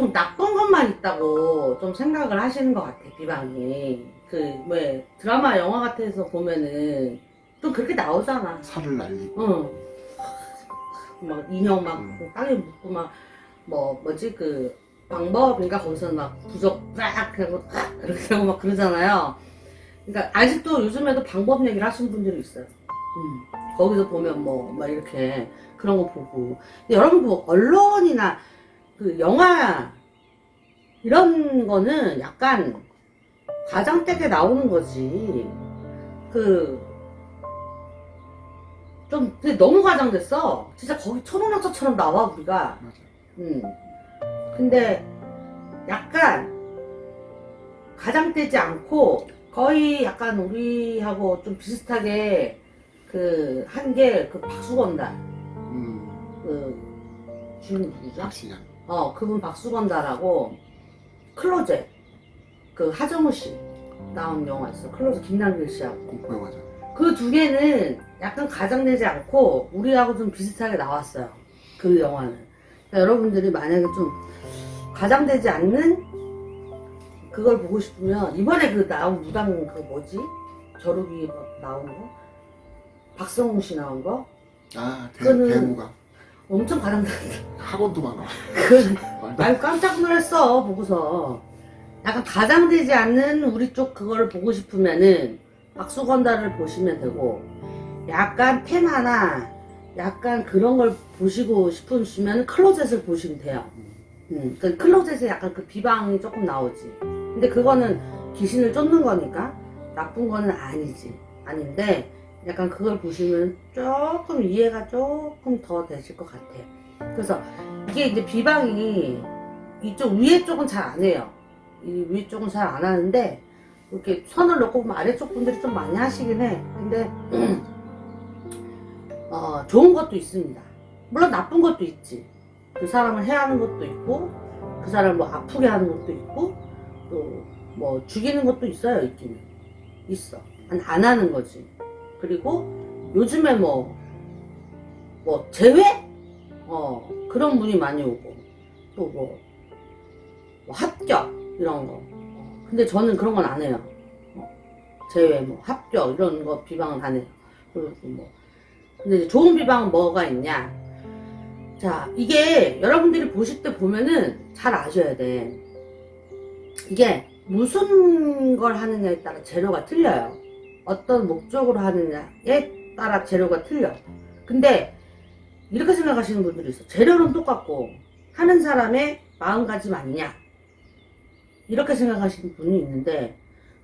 보통 나쁜 것만 있다고 좀 생각을 하시는 것 같아 비방이 그 왜 드라마 영화 같아서 보면은 또 그렇게 나오잖아 살을 날리고 응. 막 인형 막 음. 땅에 묻고 막 뭐 뭐지 그 방법인가 거기서 막 부적 쫙 하고 딱 이렇게 하고 막 그러잖아요. 그러니까 아직도 요즘에도 방법 얘기를 하시는 분들이 있어요. 음. 거기서 보면 뭐 막 이렇게 그런 거 보고 근데 여러분 뭐 언론이나 그 영화 이런 거는 약간 과장되게 나오는 거지. 그 좀 근데 너무 과장됐어. 진짜 거기 초능력자처럼 나와 우리가. 맞아. 음. 근데 약간 과장되지 않고 거의 약간 우리하고 좀 비슷하게 그 한 게 그 박수건달 음, 그 주인 누구죠? 박신양. 어 그분 박수건달하고 클로젯 그 하정우 씨 나온 영화 있어. 클로젯 김남길 씨하고. 공포 영화죠. 그 두 개는 약간 가장되지 않고 우리하고 좀 비슷하게 나왔어요. 그 영화는. 그러니까 여러분들이 만약에 좀 가장되지 않는 그걸 보고 싶으면 이번에 그 나온 무당 그 뭐지? 저룩이 막 나온 거? 박성웅 씨 나온 거? 아, 대, 그거는- 대무가 엄청 가장된다. 학원도 많아. 그 아유 깜짝 놀랐어 보고서. 약간 가장되지 않는 우리 쪽 그걸 보고 싶으면은 박수건달을 보시면 되고 약간 테마나 약간 그런 걸 보시고 싶으시면 클로젯을 보시면 돼요. 음, 그 클로젯에 약간 그 비방이 조금 나오지. 근데 그거는 귀신을 쫓는 거니까 나쁜 거는 아니지. 아닌데 약간 그걸 보시면 조금 이해가 조금 더 되실 것 같아요. 그래서 이게 이제 비방이 이쪽 위에 쪽은 잘 안 해요. 이 위에 쪽은 잘 안 하는데 이렇게 선을 넣고 보면 아래쪽 분들이 좀 많이 하시긴 해. 근데 어, 좋은 것도 있습니다. 물론 나쁜 것도 있지. 그 사람을 해하는 것도 있고 그 사람을 뭐 아프게 하는 것도 있고 또 뭐 죽이는 것도 있어요 있기는 있어 안, 안 하는 거지 그리고 요즘에 뭐 뭐 재회 어 그런 분이 많이 오고 또뭐 합격 이런 거. 어, 근데 저는 그런 건 안 해요. 어, 재회 뭐 합격 이런 거 비방은 안 해요. 그리고 뭐. 근데 좋은 비방은 뭐가 있냐? 자, 이게 여러분들이 보실 때 보면은 잘 아셔야 돼. 이게 무슨 걸 하느냐에 따라 재료가 틀려요. 어떤 목적으로 하느냐에 따라 재료가 틀려. 근데 이렇게 생각하시는 분들이 있어. 재료는 똑같고 하는 사람의 마음가짐 아니냐. 이렇게 생각하시는 분이 있는데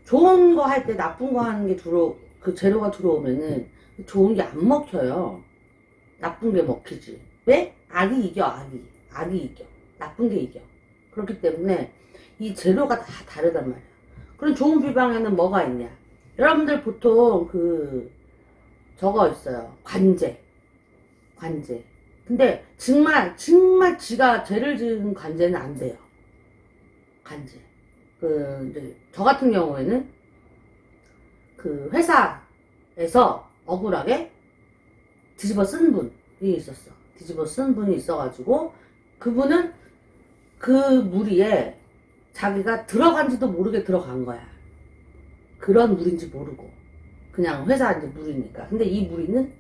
좋은 거 할 때 나쁜 거 하는 게 들어 그 재료가 들어오면은 좋은 게 안 먹혀요. 나쁜 게 먹히지. 왜? 악이 이겨, 악이. 악이 이겨. 나쁜 게 이겨. 그렇기 때문에 이 재료가 다 다르단 말이야. 그럼 좋은 비방에는 뭐가 있냐? 여러분들 보통 그, 저거 있어요. 관제. 관제. 근데 정말, 정말 지가 죄를 지은 관제는 안 돼요. 관제. 그, 이제, 저 같은 경우에는 그 회사에서 억울하게 뒤집어 쓴 분이 있었어. 뒤집어 쓴 분이 있어가지고 그분은 그 무리에 자기가 들어간지도 모르게 들어간 거야. 그런 무리인지 모르고 그냥 회사 이제 무리니까. 근데 이 무리는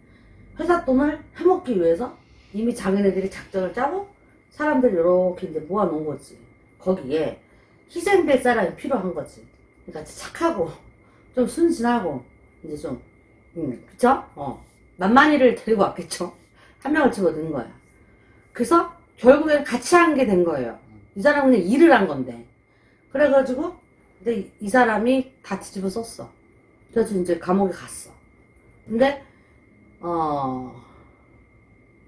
회사 돈을 해먹기 위해서 이미 자기네들이 작전을 짜고 사람들 이렇게 이제 모아놓은 거지. 거기에 희생될 사람이 필요한 거지. 그러니까 착하고 좀 순진하고 이제 좀 음, 그쵸? 어. 만만히를 데리고 왔겠죠? 한 명을 집어넣은 거야. 그래서 결국엔 같이 한 게 된 거예요. 이 사람은 일을 한 건데. 그래가지고, 근데 이 사람이 다 뒤집어 썼어. 그래서 이제 감옥에 갔어. 근데, 어,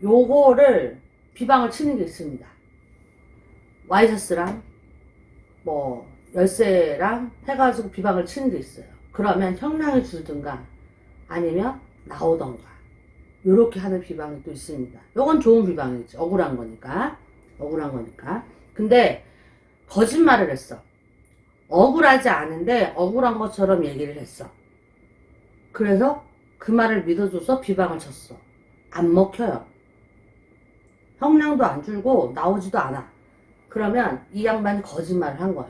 요거를 비방을 치는 게 있습니다. 와이셔츠랑, 뭐, 열쇠랑 해가지고 비방을 치는 게 있어요. 그러면 형량을 줄든가, 아니면 나오던가. 요렇게 하는 비방이 또 있습니다. 요건 좋은 비방이지. 억울한 거니까. 억울한 거니까. 근데, 거짓말을 했어. 억울하지 않은데, 억울한 것처럼 얘기를 했어. 그래서 그 말을 믿어줘서 비방을 쳤어. 안 먹혀요. 형량도 안 줄고, 나오지도 않아. 그러면 이 양반이 거짓말을 한 거야.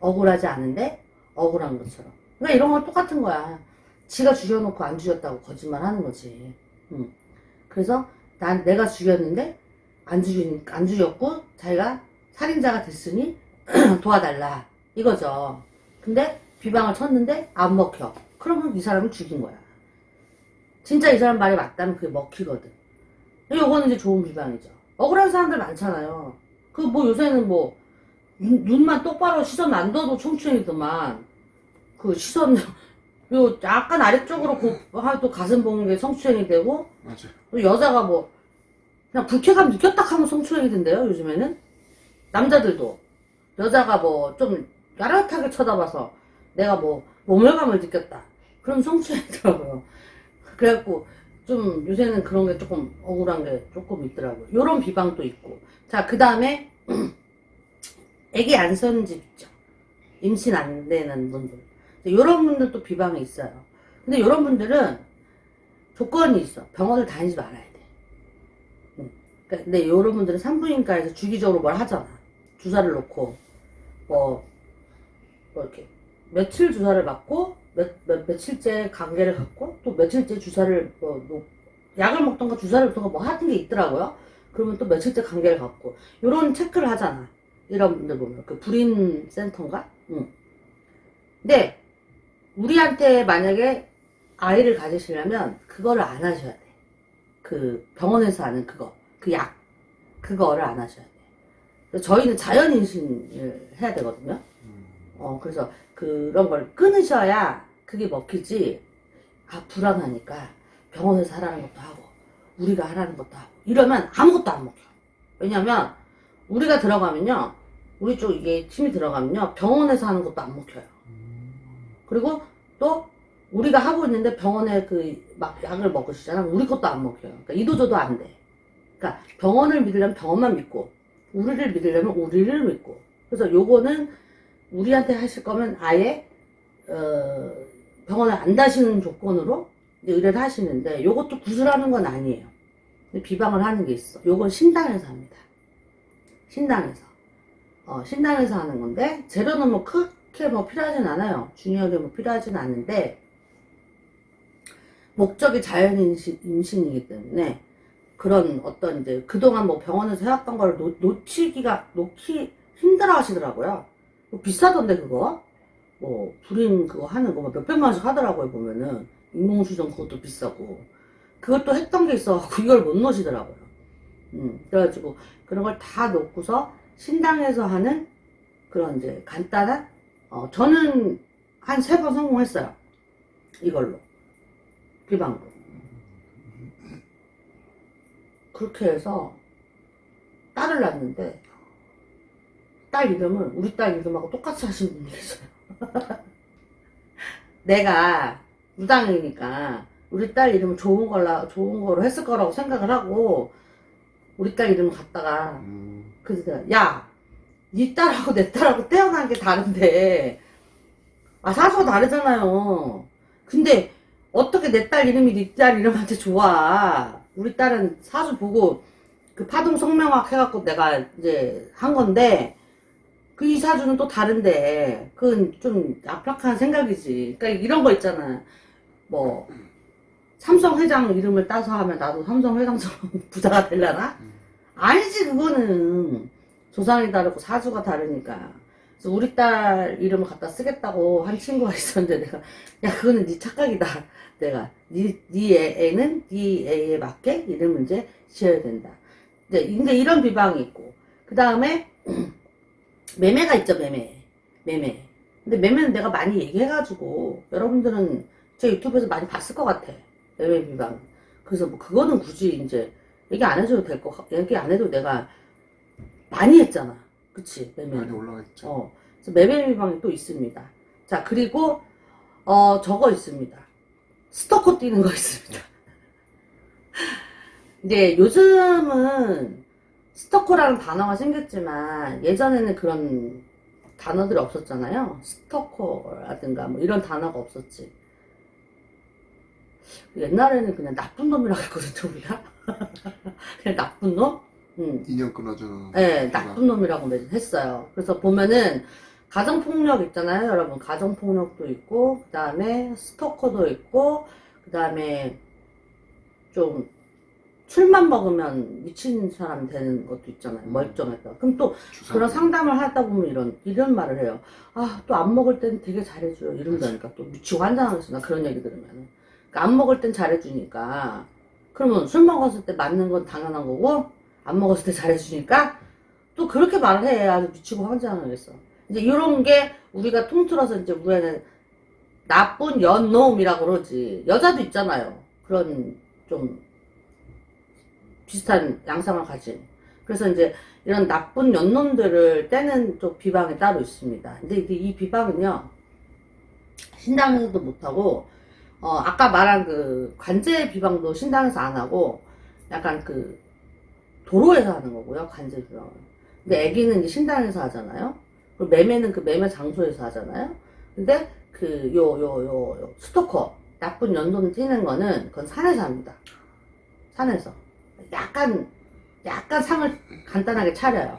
억울하지 않은데 억울한 것처럼. 그러니까 이런 건 똑같은 거야. 지가 죽여놓고 안 죽였다고 거짓말 하는 거지. 응. 그래서 난 내가 죽였는데 안 죽인 안 죽였고 자기가 살인자가 됐으니 도와달라 이거죠. 근데 비방을 쳤는데 안 먹혀. 그러면 이 사람을 죽인 거야. 진짜 이 사람 말이 맞다면 그게 먹히거든. 요거는 이제 좋은 비방이죠. 억울한 사람들 많잖아요. 그 뭐 요새는 뭐 눈, 눈만 똑바로 시선 안 둬도 청춘이더만 그 시선 요 약간 아래쪽으로 그, 아, 또 가슴 보는 게 성추행이 되고 맞아요. 또 여자가 뭐 그냥 불쾌감 느꼈다 하면 성추행이 된대요 요즘에는 남자들도 여자가 뭐 좀 야릇하게 쳐다봐서 내가 뭐 모멸감을 느꼈다 그럼 성추행이더라고요 그래갖고 좀 요새는 그런 게 조금 억울한 게 조금 있더라고요 요런 비방도 있고 자 그 다음에 애기 안선집 있죠 임신 안 되는 분들 요런 분들도 비방이 있어요 근데 요런 분들은 조건이 있어. 병원을 다니지 말아야 돼. 응. 그러니까 근데 이런 분들은 산부인과에서 주기적으로 뭘 하잖아. 주사를 놓고 뭐, 뭐 이렇게 며칠 주사를 맞고 몇, 몇, 며칠째 관계를 갖고 또 며칠째 주사를 뭐, 뭐 약을 먹던가 주사를 놓던가 뭐 하는 게 있더라고요. 그러면 또 며칠째 관계를 갖고 이런 체크를 하잖아. 이런 분들 보면 그 불인 센터인가? 응. 근데 우리한테 만약에 아이를 가지시려면 그거를 안 하셔야 돼. 그 병원에서 하는 그거, 그 약, 그거를 안 하셔야 돼. 저희는 자연 임신을 해야 되거든요. 음. 어 그래서 그런 걸 끊으셔야 그게 먹히지. 아 불안하니까 병원에서 하라는 것도 하고 우리가 하라는 것도 하고 이러면 아무것도 안 먹혀. 왜냐면 우리가 들어가면요, 우리 쪽 이게 팀이 들어가면요 병원에서 하는 것도 안 먹혀요. 그리고 또 우리가 하고 있는데 병원에 그 막 약을 먹으시잖아. 우리 것도 안 먹혀요. 그러니까 이도저도 안 돼. 그러니까 병원을 믿으려면 병원만 믿고 우리를 믿으려면 우리를 믿고. 그래서 요거는 우리한테 하실 거면 아예 어, 병원을 안 다시는 조건으로 의뢰를 하시는데 요것도 구슬하는 건 아니에요. 비방을 하는 게 있어. 요건 신당에서 합니다. 신당에서. 어, 신당에서 하는 건데 재료는 뭐 크게 뭐 필요하진 않아요. 중요하게 뭐 필요하진 않은데 목적이 자연 임신, 임신이기 때문에 그런 어떤 이제 그동안 뭐 병원에서 해왔던 걸 놓, 놓치기가 놓기 힘들어 하시더라고요. 뭐 비싸던데 그거? 뭐 불임 그거 하는 거뭐 몇백만 원씩 하더라고요 보면은. 인공수정 그것도 비싸고. 그것도 했던 게 있어갖고 이걸 못 놓으시더라고요. 음 그래가지고 그런 걸다 놓고서 신당에서 하는 그런 이제 간단한 어 저는 한 세 번 성공했어요. 이걸로. 비방으로. 그렇게 해서 딸을 낳았는데 딸 이름을 우리 딸 이름하고 똑같이 하신 분이 계세요. 내가 무당이니까 우리 딸 이름을 좋은 걸로 좋은 거로 했을 거라고 생각을 하고 우리 딸 이름을 갖다가 음. 그래서 내가 야, 네 딸하고 내 딸하고 태어난 게 다른데 아 사수가 다르잖아요. 근데 어떻게 내 딸 이름이 네 딸 이름한테 좋아? 우리 딸은 사수 보고 그 파동 성명학 해갖고 내가 이제 한 건데 그 이 사주는 또 다른데 그건 좀 압락한 생각이지. 그러니까 이런 거 있잖아. 뭐 삼성 회장 이름을 따서 하면 나도 삼성 회장처럼 부자가 되려나? 아니지 그거는 조상이 다르고 사주가 다르니까 그래서 우리 딸 이름을 갖다 쓰겠다고 한 친구가 있었는데 내가 야 그거는 네 착각이다 내가 네, 네 애는 네 애에 맞게 이름을 이제 지어야 된다 근데 이런 비방이 있고 그 다음에 매매가 있죠 매매 매매 근데 매매는 내가 많이 얘기해가지고 여러분들은 제 유튜브에서 많이 봤을 것 같아 매매 비방 그래서 뭐 그거는 굳이 이제 얘기 안 해줘도 될 거, 얘기 안 해도 내가 많이 했잖아. 그치, 매매. 많이 올라가 있죠. 어. 그래서 매매 비방이 또 있습니다. 자, 그리고, 어, 저거 있습니다. 스토커 뛰는 거 있습니다. 이제 요즘은 스토커라는 단어가 생겼지만 예전에는 그런 단어들이 없었잖아요. 스토커라든가 뭐 이런 단어가 없었지. 옛날에는 그냥 나쁜 놈이라고 했거든요, 우리가. 그냥 나쁜 놈? 음. 인연 끊어주는. 네, 나쁜 놈이라고 했어요. 그래서 보면은 가정폭력 있잖아요, 여러분. 가정폭력도 있고, 그 다음에 스토커도 있고, 그 다음에 좀 술만 먹으면 미친 사람 되는 것도 있잖아요. 음. 멀쩡했다. 그럼 또. 그런 상담을 하다 보면 이런, 이런 말을 해요. 아, 또 안 먹을 땐 되게 잘해줘요. 이런다니까. 또 미치고 환장하겠어. 나 그런 얘기 들으면. 그러니까 안 먹을 땐 잘해주니까. 그러면 술 먹었을 때 맞는 건 당연한 거고, 안 먹었을 때 잘해주니까, 또 그렇게 말을 해. 아주 미치고 환장하겠어. 이제 이런 게 우리가 통틀어서 이제 우리는 나쁜 연놈이라고 그러지. 여자도 있잖아요. 그런 좀 비슷한 양상을 가진. 그래서 이제 이런 나쁜 연놈들을 떼는 또 비방이 따로 있습니다. 근데 이 비방은요, 신당에서도 못하고, 어, 아까 말한 그 관제 비방도 신당에서 안 하고, 약간 그 도로에서 하는 거고요, 관제 비방은. 근데 애기는 이제 신당에서 하잖아요. 그리고 매매는 그 매매 장소에서 하잖아요. 근데 그 요 요요 스토커 나쁜 연돈 튀는 거는 그건 산에서 합니다. 산에서 약간 약간 상을 간단하게 차려요.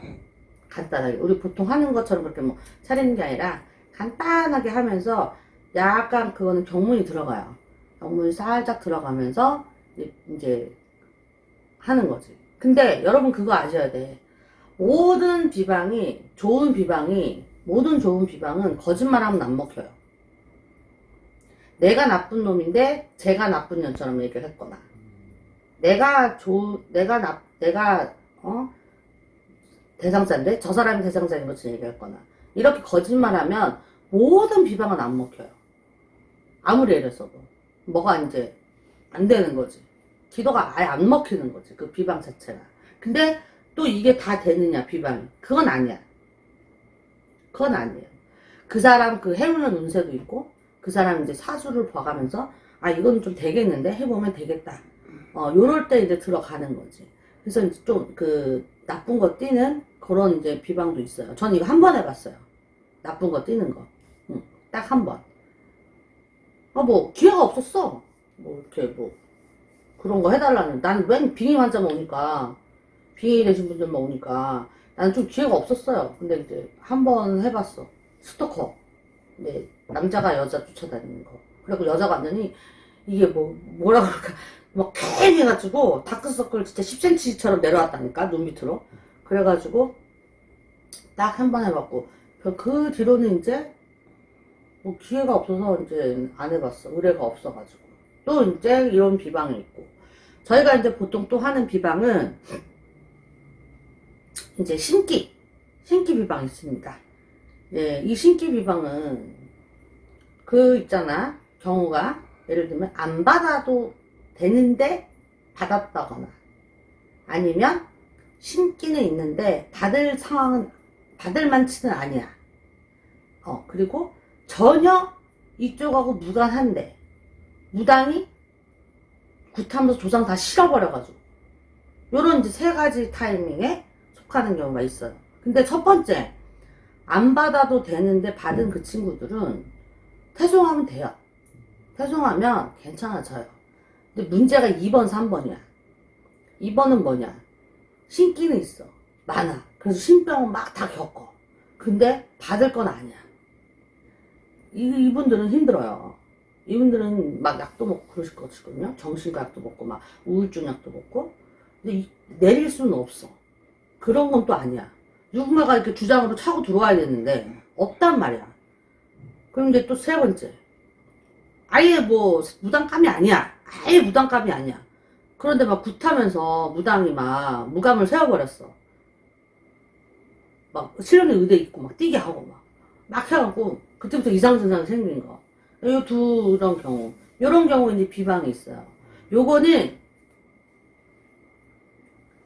간단하게 우리 보통 하는 것처럼 그렇게 뭐 차리는 게 아니라 간단하게 하면서 약간 그거는 경문이 들어가요. 경문이 살짝 들어가면서 이제- 하는 거지. 근데 여러분 그거 아셔야 돼. 모든 비방이 좋은 비방이 모든 좋은 비방은 거짓말하면 안 먹혀요. 내가 나쁜 놈인데 제가 나쁜 년처럼 얘기를 했거나 내가 조 내가 나 내가 어 대상자인데 저 사람이 대상자인 것처럼 얘기했거나 이렇게 거짓말하면 모든 비방은 안 먹혀요. 아무리 애를 써도 뭐가 이제 안 되는 거지. 기도가 아예 안 먹히는 거지 그 비방 자체가. 근데 또 이게 다 되느냐 비방이 그건 아니야. 그건 아니에요. 그 사람 그 해오는 운세도 있고 그 사람 이제 사주를 봐가면서 아 이건 좀 되겠는데 해보면 되겠다. 어 요럴 때 이제 들어가는 거지. 그래서 이제 좀 그 나쁜 거 띄는 그런 이제 비방도 있어요. 전 이거 한 번 해봤어요. 나쁜 거 띄는 거. 응, 딱 한 번. 아 뭐 기회가 없었어. 뭐 이렇게 뭐 그런 거 해달라는. 난 웬 빙의 환자만 오니까 빙의 되신 분들만 오니까 나는 좀 기회가 없었어요. 근데 이제 한 번 해봤어. 스토커. 네, 남자가 여자 쫓아다니는 거. 그리고 여자가 완전히 이게 뭐 뭐라 그럴까 막 캥해가지고 다크서클 진짜 10cm처럼 내려왔다니까 눈 밑으로. 그래가지고 딱 한 번 해봤고 그- 그 뒤로는 이제 뭐 기회가 없어서 이제 안 해봤어. 의뢰가 없어가지고. 또 이제 이런 비방이 있고. 저희가 이제 보통 또 하는 비방은 이제 신기, 신기 비방 있습니다. 예, 이 신기 비방은 그 있잖아 경우가 예를 들면 안 받아도 되는데 받았다거나 아니면 신기는 있는데 받을 상황은 받을 만치는 아니야. 어 그리고 전혀 이쪽하고 무관한데 무당이 굿하면서 조상 다 실어버려가지고 요런 이제 세 가지 타이밍에 속하는 경우가 있어요. 근데 첫 번째 안 받아도 되는데 받은 그 친구들은 태송하면 돼요. 태송하면 괜찮아져요. 근데 문제가 2번, 3번이야. 2번은 뭐냐? 신기는 있어. 많아. 그래서 신병은 막 다 겪어. 근데 받을 건 아니야. 이, 이분들은 힘들어요. 이분들은 막 약도 먹고 그러실 것이거든요. 정신과 약도 먹고 막 우울증 약도 먹고. 근데 이- 내릴 수는 없어. 그런 건 또 아니야. 누군가가 이렇게 주장으로 차고 들어와야 되는데 없단 말이야. 이제 또세 번째. 아예 뭐 무당감이 아니야. 아예 무당감이 아니야. 그런데 막 굿하면서 무당이 막 무감을 세워버렸어. 막 실현의 의대 있고 막 뛰게 하고 막. 막 해갖고 그때부터 이상증상이 생긴 거. 요두 이런 경우. 요런 경우 이제 비방이 있어요. 요거는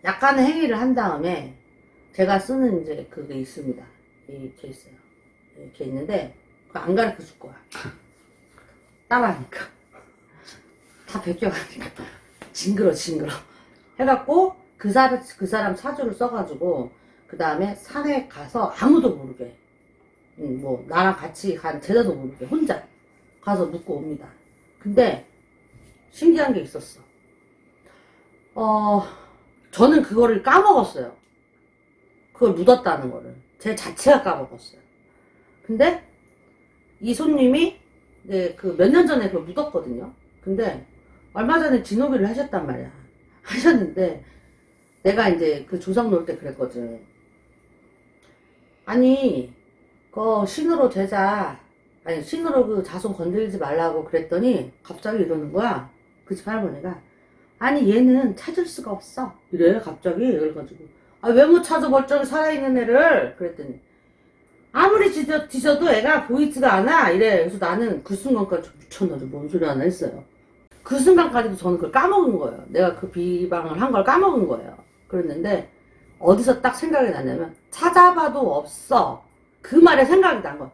약간의 행위를 한 다음에 제가 쓰는 이제 그게 있습니다. 이렇게 있어요. 이렇게 있는데 그거 안 가르쳐 줄 거야. 따라하니까. 다 베껴가니까. 징그러 징그러. 해갖고 그 사람 그 사람 사주를 써가지고 그 다음에 산에 가서 아무도 모르게 음, 뭐 나랑 같이 간 제자도 모르게 혼자 가서 묻고 옵니다. 근데 신기한 게 있었어. 어 저는 그거를 까먹었어요. 그걸 묻었다는 거를. 제 자체가 까먹었어요. 근데 이 손님이 이제 그몇 년 전에 그걸 묻었거든요. 근데 얼마 전에 진호기를 하셨단 말이야. 하셨는데 내가 이제 그 조상 놓을 때 그랬거든. 아니, 그 신으로 제자, 아니 신으로 그 자손 건들지 말라고 그랬더니 갑자기 이러는 거야. 그 집 할머니가. 아니 얘는 찾을 수가 없어. 이래 갑자기 그래가지고 아 왜 못 찾아 멀쩡히 살아있는 애를 그랬더니 아무리 뒤져, 뒤져도 애가 보이지가 않아 이래 그래서 나는 그 순간까지 미쳤나 뭔 소리 하나 했어요 그 순간까지도 저는 그걸 까먹은 거예요. 내가 그 비방을 한 걸 까먹은 거예요. 그랬는데 어디서 딱 생각이 나냐면 찾아봐도 없어. 그 말에 생각이 난 거야.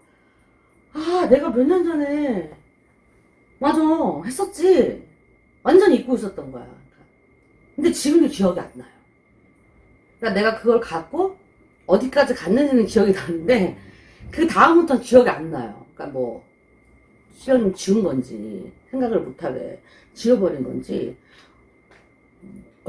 아 내가 몇 년 전에 맞아 했었지. 완전 잊고 있었던 거야. 근데 지금도 기억이 안 나요. 그러니까 내가 그걸 갖고 어디까지 갔는지는 기억이 나는데 그 다음부터는 기억이 안 나요. 그러니까 뭐 시련님 지운 건지 생각을 못하게 지워버린 건지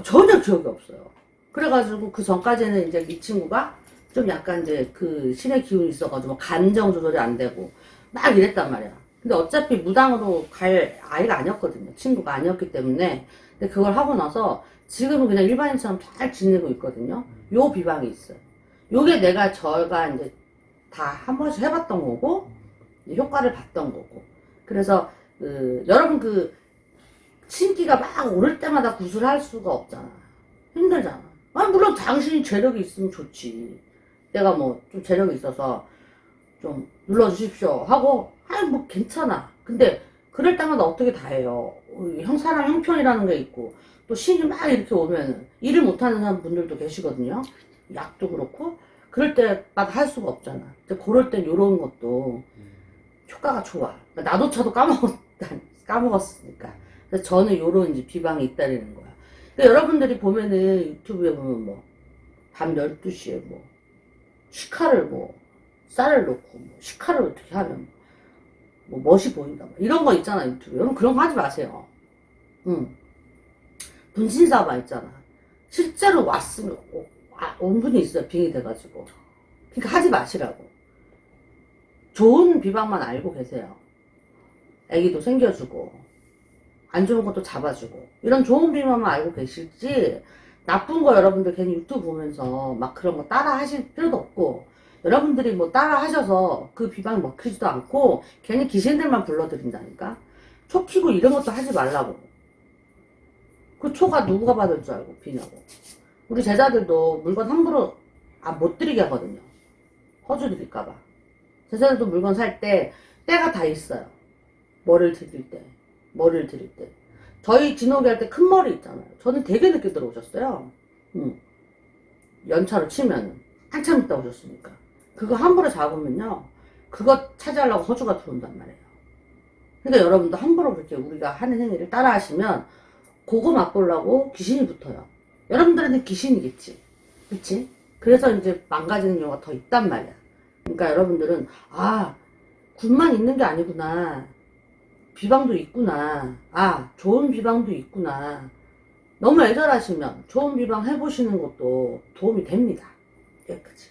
전혀 기억이 없어요. 그래가지고 그 전까지는 이제 이 친구가 좀 약간 이제 그 신의 기운이 있어가지고 감정 조절이 안 되고 막 이랬단 말이야. 근데 어차피 무당으로 갈 아이가 아니었거든요. 친구가 아니었기 때문에. 근데 그걸 하고 나서 지금은 그냥 일반인처럼 잘 지내고 있거든요. 요 비방이 있어요. 요게 내가 저가 이제 다 한 번씩 해봤던 거고, 효과를 봤던 거고. 그래서, 그, 여러분 그, 신기가 막 오를 때마다 구슬할 수가 없잖아. 힘들잖아. 아, 물론 당신이 재력이 있으면 좋지. 내가 뭐, 좀 재력이 있어서, 좀 눌러주십시오. 하고, 아이, 뭐, 괜찮아. 근데, 그럴 때마다 어떻게 다 해요. 어, 형, 사람 형편이라는 게 있고, 또 신이 막 이렇게 오면, 일을 못하는 사람 분들도 계시거든요. 약도 그렇고, 그럴 때마다 할 수가 없잖아. 근데 그럴 땐 요런 것도 효과가 좋아. 그러니까 나도차도 까먹었, 까먹었으니까. 그래서 저는 요런 이제 비방이 있다는 거야. 그러니까 여러분들이 보면은 유튜브에 보면 뭐, 밤 12시에 뭐, 시카를 뭐, 쌀을 넣고, 뭐, 시카를 어떻게 하면, 뭐, 멋이 보인다. 뭐 이런 거 있잖아, 유튜브에. 여러분 그런 거 하지 마세요. 응. 분신사바 있잖아. 실제로 왔으면, 어, 아, 온 분이 있어요. 빙이 돼가지고. 그러니까 하지 마시라고. 좋은 비방만 알고 계세요. 애기도 생겨주고, 안 좋은 것도 잡아주고, 이런 좋은 비방만 알고 계실지, 나쁜 거 여러분들 괜히 유튜브 보면서 막 그런 거 따라 하실 필요도 없고, 여러분들이 뭐 따라 하셔서 그 비방이 먹히지도 않고, 괜히 귀신들만 불러드린다니까? 초 키고 이런 것도 하지 말라고. 그 초가 누가 받을 줄 알고 비냐고. 우리 제자들도 물건 함부로 아, 못 드리게 하거든요. 허주 드릴까봐. 제자들도 물건 살 때 때가 다 있어요. 뭐를 드릴 때, 뭐를 드릴 때. 저희 진호기 할때 큰 머리 있잖아요. 저는 되게 늦게 들어오셨어요. 응. 연차로 치면 한참 있다 오셨으니까. 그거 함부로 잡으면요. 그거 차지하려고 허주가 들어온단 말이에요. 그러니까 여러분도 함부로 그렇게 우리가 하는 행위를 따라 하시면 그거 맛보려고 귀신이 붙어요. 여러분들한테 귀신이겠지. 그치? 그래서 이제 망가지는 경우가 더 있단 말이야. 그러니까 여러분들은, 아, 굿만 있는 게 아니구나. 비방도 있구나. 아, 좋은 비방도 있구나. 너무 애절하시면 좋은 비방 해보시는 것도 도움이 됩니다. 여기까지.